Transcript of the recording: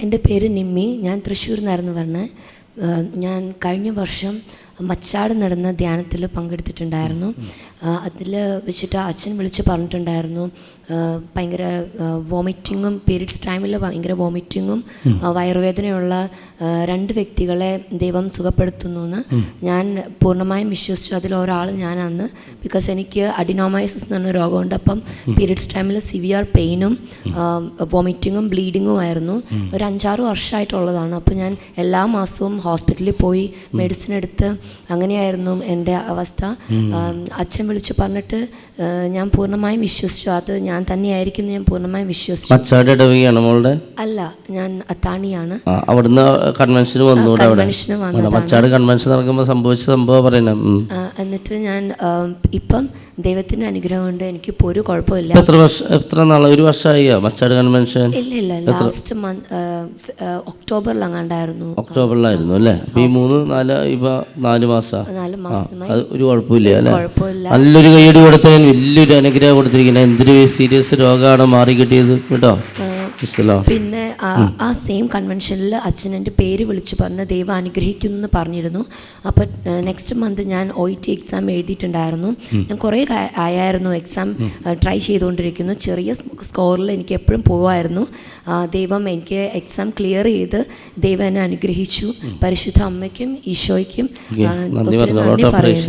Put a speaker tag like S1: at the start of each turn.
S1: എന്റെ പേര് നിമ്മി. ഞാൻ തൃശ്ശൂരിൽ നിന്നായിരുന്നു പറഞ്ഞത് ഞാൻ കഴിഞ്ഞ വർഷം മച്ചാട് നടന്ന ധ്യാനത്തിൽ പങ്കെടുത്തിട്ടുണ്ടായിരുന്നു. അതിൽ വെച്ചിട്ട് അച്ഛൻ വിളിച്ച് പറഞ്ഞിട്ടുണ്ടായിരുന്നു. ഭയങ്കര വോമിറ്റിങ്ങും പീരീഡ്സ് ടൈമിൽ ഭയങ്കര വോമിറ്റിങ്ങും വയറുവേദനയുള്ള രണ്ട് വ്യക്തികളെ ദൈവം സുഖപ്പെടുത്തുന്നു എന്ന് ഞാൻ പൂർണമായും വിശ്വസിച്ചു. അതിൽ ഒരാൾ ഞാനാണ്. ബിക്കോസ് എനിക്ക് അഡിനോമൈസിസ് എന്ന് പറഞ്ഞ രോഗമുണ്ട്. അപ്പം പീരീഡ്സ് ടൈമിൽ സിവിയർ പെയിനും വോമിറ്റിങ്ങും ബ്ലീഡിങ്ങും ആയിരുന്നു. ഒരു അഞ്ചാറ് വർഷമായിട്ടുള്ളതാണ്. അപ്പോൾ ഞാൻ എല്ലാ മാസവും ഹോസ്പിറ്റലിൽ പോയി മെഡിസിൻ എടുത്ത് അങ്ങനെയായിരുന്നു എന്റെ അവസ്ഥ. അച്ഛൻ വിളിച്ചു പറഞ്ഞിട്ട് ഞാൻ പൂർണമായും വിശ്വസിച്ചു. അത് ഞാൻ തന്നെയായിരിക്കും ഞാൻ പൂർണമായും വിശ്വസിച്ചു.
S2: മച്ചാട് ഇടവകയാണ് മോളുടെ?
S1: അല്ല ഞാൻ അത്താണിയാണ്.
S2: അവിടുന്ന് കൺവെൻഷന് വന്നു
S1: കൺവെൻഷന്
S2: വന്നു കൺവെൻഷൻ നടക്കുമ്പോൾ സംഭവിച്ച സംഭവം പറയണം.
S1: ആ, എന്നിട്ട് ഞാൻ ഇപ്പം ദൈവത്തിന്റെ അനുഗ്രഹം കൊണ്ട് എനിക്ക് ഇപ്പോൾ ഒരു കുഴപ്പമില്ല.
S2: എത്ര വർഷം എത്ര നാൾ ഒരു വർഷമായോ മച്ചാട് കൺവെൻഷൻ?
S1: ഇല്ല ഇല്ല ലാസ്റ്റ് മന്ത് ഒക്ടോബറിലങ്ങാണ്ടായിരുന്നു.
S2: ഒക്ടോബറിലായിരുന്നു അല്ലേ? ഈ മൂന്ന് നാല് ഇപ്പൊ നാല് മാസം?
S1: നാല് മാസമായി.
S2: ഒരു കുഴപ്പമില്ല അല്ലേ? നല്ലൊരു കൈയടി കൊടുത്തതിന് വലിയൊരു അനുഗ്രഹം കൊടുത്തിരിക്കുന്നത് എന്തൊരു സീരിയസ് രോഗമാണ് മാറി കിട്ടിയത്. കേട്ടോ?
S1: പിന്നെ ആ- സെയിം കൺവെൻഷനിൽ അച്ഛൻ എന്റെ പേര് വിളിച്ച് പറഞ്ഞ് ദൈവം അനുഗ്രഹിക്കുന്നു എന്ന് പറഞ്ഞിരുന്നു. അപ്പോൾ നെക്സ്റ്റ് മന്ത് ഞാൻ ഒ ഇ ടി എക്സാം എഴുതിയിട്ടുണ്ടായിരുന്നു. ഞാൻ കുറേ ആയായിരുന്നു എക്സാം ട്രൈ ചെയ്തുകൊണ്ടിരിക്കുന്നു. ചെറിയ സ്കോറിൽ എനിക്ക് എപ്പോഴും പോവായിരുന്നു. ദൈവം എനിക്ക് എക്സാം ക്ലിയർ ചെയ്ത് ദൈവം എന്നെ അനുഗ്രഹിച്ചു. പരിശുദ്ധ അമ്മയ്ക്കും ഈശോയ്ക്കും
S2: നന്ദി
S1: പറയുന്നു.